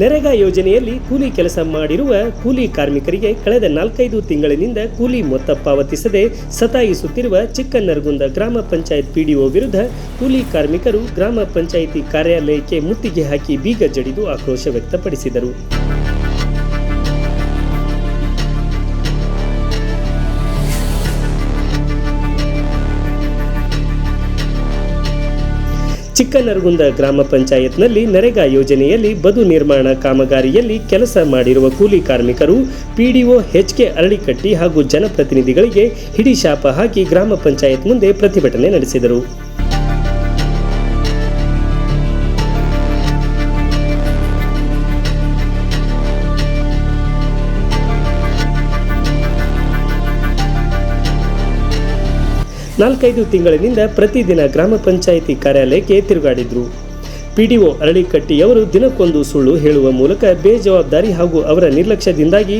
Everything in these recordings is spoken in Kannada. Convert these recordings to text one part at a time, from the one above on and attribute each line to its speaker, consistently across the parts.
Speaker 1: ನರೇಗಾ ಯೋಜನೆಯಲ್ಲಿ ಕೂಲಿ ಕೆಲಸ ಮಾಡಿರುವ ಕೂಲಿ ಕಾರ್ಮಿಕರಿಗೆ ಕಳೆದ ನಾಲ್ಕೈದು ತಿಂಗಳಿನಿಂದ ಕೂಲಿ ಮೊತ್ತ ಪಾವತಿಸದೆ ಸತಾಯಿಸುತ್ತಿರುವ ಚಿಕ್ಕನರಗುಂದ ಗ್ರಾಮ ಪಂಚಾಯತ್ ಪಿಡಿಒ ವಿರುದ್ಧ ಕೂಲಿ ಕಾರ್ಮಿಕರು ಗ್ರಾಮ ಪಂಚಾಯಿತಿ ಕಾರ್ಯಾಲಯಕ್ಕೆ ಮುತ್ತಿಗೆ ಹಾಕಿ ಬೀಗ ಜಡಿದು ಆಕ್ರೋಶ ವ್ಯಕ್ತಪಡಿಸಿದರು. ಚಿಕ್ಕನರಗುಂದ ಗ್ರಾಮ ಪಂಚಾಯತ್ನಲ್ಲಿ ನರೇಗಾ ಯೋಜನೆಯಲ್ಲಿ ಬದು ನಿರ್ಮಾಣ ಕಾಮಗಾರಿಯಲ್ಲಿ ಕೆಲಸ ಮಾಡಿರುವ ಕೂಲಿ ಕಾರ್ಮಿಕರು ಪಿಡಿಒ ಎಚ್ಕೆ ಅರಳಿಕಟ್ಟಿ ಹಾಗೂ ಜನಪ್ರತಿನಿಧಿಗಳಿಗೆ ಹಿಡಿಶಾಪ ಹಾಕಿ ಗ್ರಾಮ ಪಂಚಾಯತ್ ಮುಂದೆ ಪ್ರತಿಭಟನೆ ನಡೆಸಿದರು. ನಾಲ್ಕೈದು ತಿಂಗಳಿನಿಂದ ಪ್ರತಿದಿನ ಗ್ರಾಮ ಪಂಚಾಯಿತಿ ಕಾರ್ಯಾಲಯಕ್ಕೆ ತಿರುಗಾಡಿದ್ರು. ಪಿಡಿಒ ಅರಳಿಕಟ್ಟಿಯವರು ದಿನಕ್ಕೊಂದು ಸುಳ್ಳು ಹೇಳುವ ಮೂಲಕ ಬೇಜವಾಬ್ದಾರಿ ಹಾಗೂ ಅವರ ನಿರ್ಲಕ್ಷ್ಯದಿಂದಾಗಿ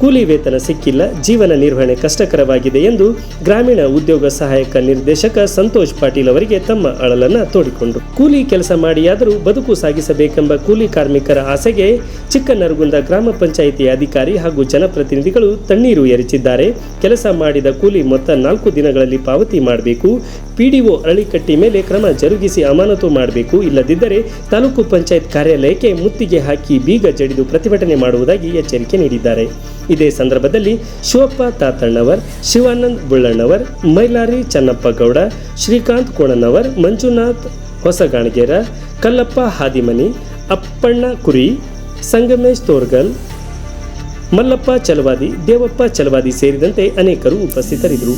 Speaker 1: ಕೂಲಿ ವೇತನ ಸಿಕ್ಕಿಲ್ಲ, ಜೀವನ ನಿರ್ವಹಣೆ ಕಷ್ಟಕರವಾಗಿದೆ ಎಂದು ಗ್ರಾಮೀಣ ಉದ್ಯೋಗ ಸಹಾಯಕ ನಿರ್ದೇಶಕ ಸಂತೋಷ್ ಪಾಟೀಲ್ ಅವರಿಗೆ ತಮ್ಮ ಅಳಲನ್ನು ತೋಡಿಕೊಂಡರು. ಕೂಲಿ ಕೆಲಸ ಮಾಡಿಯಾದರೂ ಬದುಕು ಸಾಗಿಸಬೇಕೆಂಬ ಕೂಲಿ ಕಾರ್ಮಿಕರ ಆಸೆಗೆ ಚಿಕ್ಕನರಗುಂದ ಗ್ರಾಮ ಪಂಚಾಯಿತಿ ಅಧಿಕಾರಿ ಹಾಗೂ ಜನಪ್ರತಿನಿಧಿಗಳು ತಣ್ಣೀರು ಎರಚಿದ್ದಾರೆ. ಕೆಲಸ ಮಾಡಿದ ಕೂಲಿ ಮೊತ್ತ ನಾಲ್ಕು ದಿನಗಳಲ್ಲಿ ಪಾವತಿ ಮಾಡಬೇಕು. ಪಿಡಿಒ ಅರಳಿಕಟ್ಟಿ ಮೇಲೆ ಕ್ರಮ ಜರುಗಿಸಿ ಅಮಾನತು ಮಾಡಬೇಕು. ಇಲ್ಲದಿದ್ದರೆ ತಾಲೂಕು ಪಂಚಾಯತ್ ಕಾರ್ಯಾಲಯಕ್ಕೆ ಮುತ್ತಿಗೆ ಹಾಕಿ ಬೀಗ ಜಡಿದು ಪ್ರತಿಭಟನೆ ಮಾಡುವುದಾಗಿ ಎಚ್ಚರಿಕೆ ನೀಡಿದ್ದಾರೆ. ಇದೇ ಸಂದರ್ಭದಲ್ಲಿ ಶಿವಪ್ಪ ತಾತಣ್ಣವರ್, ಶಿವಾನಂದ್ ಬುಳ್ಳಣ್ಣವರ್, ಮೈಲಾರಿ ಚನ್ನಪ್ಪಗೌಡ ಶ್ರೀಕಾಂತ್ ಕೋಣನವರ್, ಮಂಜುನಾಥ್ ಹೊಸಗಾಣಗೇರ, ಕಲ್ಲಪ್ಪ ಹಾದಿಮನಿ, ಅಪ್ಪಣ್ಣ ಕುರಿ, ಸಂಗಮೇಶ್ ತೋರ್ಗಲ್, ಮಲ್ಲಪ್ಪ ಚಲವಾದಿ, ದೇವಪ್ಪ ಚಲವಾದಿ ಸೇರಿದಂತೆ ಅನೇಕರು ಉಪಸ್ಥಿತರಿದ್ದರು.